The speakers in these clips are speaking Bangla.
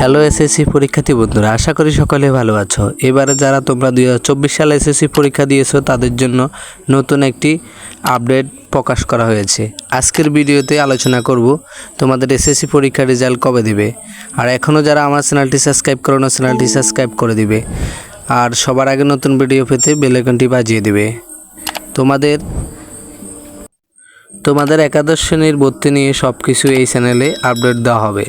হ্যালো এসএসসি পরীক্ষার্থী বন্ধুরা, আশা করি সকলে ভালো আছো। এবারে যারা তোমরা দুই হাজার চব্বিশ সালে এসএসসি পরীক্ষা দিয়েছ, তাদের জন্য নতুন একটি আপডেট প্রকাশ করা হয়েছে। আজকের ভিডিওতে আলোচনা করব, তোমাদের এসএসসি পরীক্ষার রেজাল্ট কবে দিবে? আর এখনও যারা আমার চ্যানেলটি সাবস্ক্রাইব করো না, চ্যানেলটি সাবস্ক্রাইব করে দিবে। আর সবার আগে নতুন ভিডিও পেতে বেলাইকনটি বাজিয়ে দিবে। তোমাদের তোমাদের একাদশ শ্রেণির ভর্তি নিয়ে সব কিছু এই চ্যানেলে আপডেট দেওয়া হবে।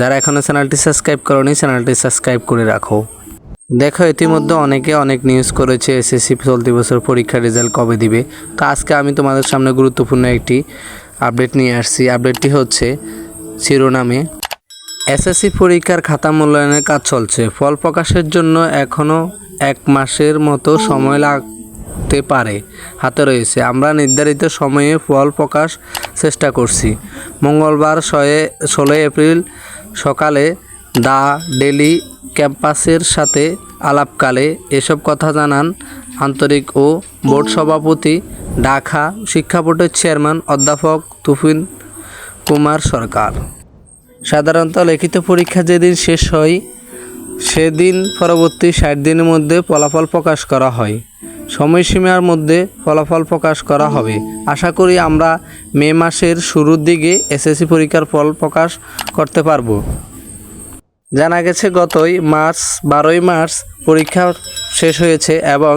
যারা এখনও চ্যানেলটি সাবস্ক্রাইব করনি, চ্যানেলটি সাবস্ক্রাইব করে রাখো। দেখো, ইতিমধ্যে অনেকে অনেক নিউজ করেছে এসএসসি চলতি বছর পরীক্ষার রেজাল্ট কবে দিবে? তো আজকে আমি তোমাদের সামনে গুরুত্বপূর্ণ একটি আপডেট নিয়ে আসছি। আপডেটটি হচ্ছে শিরোনামে এসএসসি পরীক্ষার খাতা মূল্যায়নের কাজ চলছে। ফল প্রকাশের জন্য এখনও এক মাসের মতো সময় লাগতে পারে, হাতে রয়েছে। আমরা নির্ধারিত সময়ে ফল প্রকাশ চেষ্টা করছি। মঙ্গলবার ছয়ে, ষোলোই এপ্রিল সকালে দা ডেলি ক্যাম্পাসের সাথে আলাপকালে এসব কথা জানান আন্তরিক ও বোর্ড সভাপতি, ঢাকা শিক্ষা বোর্ডের চেয়ারম্যান অধ্যাপক তুফিন কুমার সরকার। সাধারণত লিখিত পরীক্ষা যেদিন শেষ হয়, সেদিন পরবর্তী ষাট দিনের মধ্যে ফলাফল প্রকাশ করা হয়। সময়সীমার মধ্যে ফলাফল প্রকাশ করা হবে। আশা করি আমরা মে মাসের শুরুর দিকে এসএসসি পরীক্ষার ফল প্রকাশ করতে পারব। জানা গেছে, গতই মার্চ, বারোই মার্চ পরীক্ষা শেষ হয়েছে এবং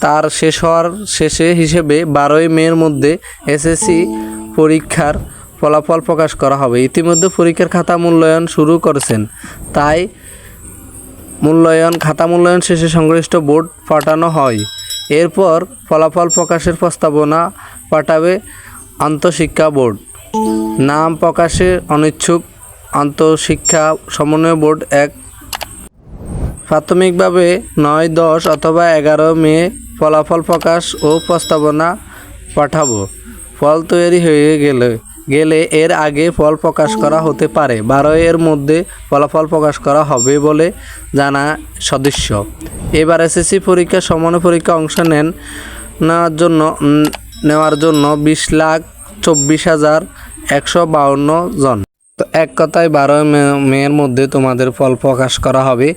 তার শেষ হওয়ার শেষে হিসেবে বারোই মের মধ্যে এসএসসি পরীক্ষার ফলাফল প্রকাশ করা হবে। ইতিমধ্যে পরীক্ষার খাতা মূল্যায়ন শুরু করেছেন। তাই মূল্যায়ন, খাতা মূল্যায়ন শেষে সংশ্লিষ্ট বোর্ড পাঠানো হয়। এরপর ফলাফল প্রকাশের প্রস্তাবনা পাঠাবে আন্তঃশিক্ষা বোর্ড। নাম প্রকাশে অনিচ্ছুক আন্তঃশিক্ষা সমন্বয় বোর্ড এক। প্রাথমিকভাবে নয়, দশ অথবা এগারো মে ফলাফল প্রকাশ ও প্রস্তাবনা পাঠাবো। ফল তৈরি হয়ে গেলে গেলে এর আগে ফল প্রকাশ করা হতে পারে। বারো এর মধ্যে ফলাফল প্রকাশ করা হবে বলে জানা সদস্য এবার এসএসসি পরীক্ষা সমান পরীক্ষা অংশ নেন নেওয়ার জন্য নেওয়ার জন্য বিশ লাখ চব্বিশ হাজার একশো বাউন্ন জন। তো এক কথায় বারো মেয়ের মধ্যে তোমাদের ফল প্রকাশ করা হবে।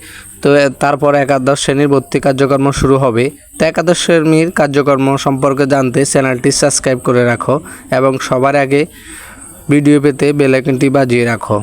তো তারপর একাদশ শ্রেণির ভর্তি কার্যক্রম শুরু হবে। তো একাদশ শ্রেণির কার্যক্রম সম্পর্কে জানতে চ্যানেলটি সাবস্ক্রাইব করে রাখো এবং সবার আগে ভিডিও পেতে বেলাইকনটি বাজিয়ে রাখো।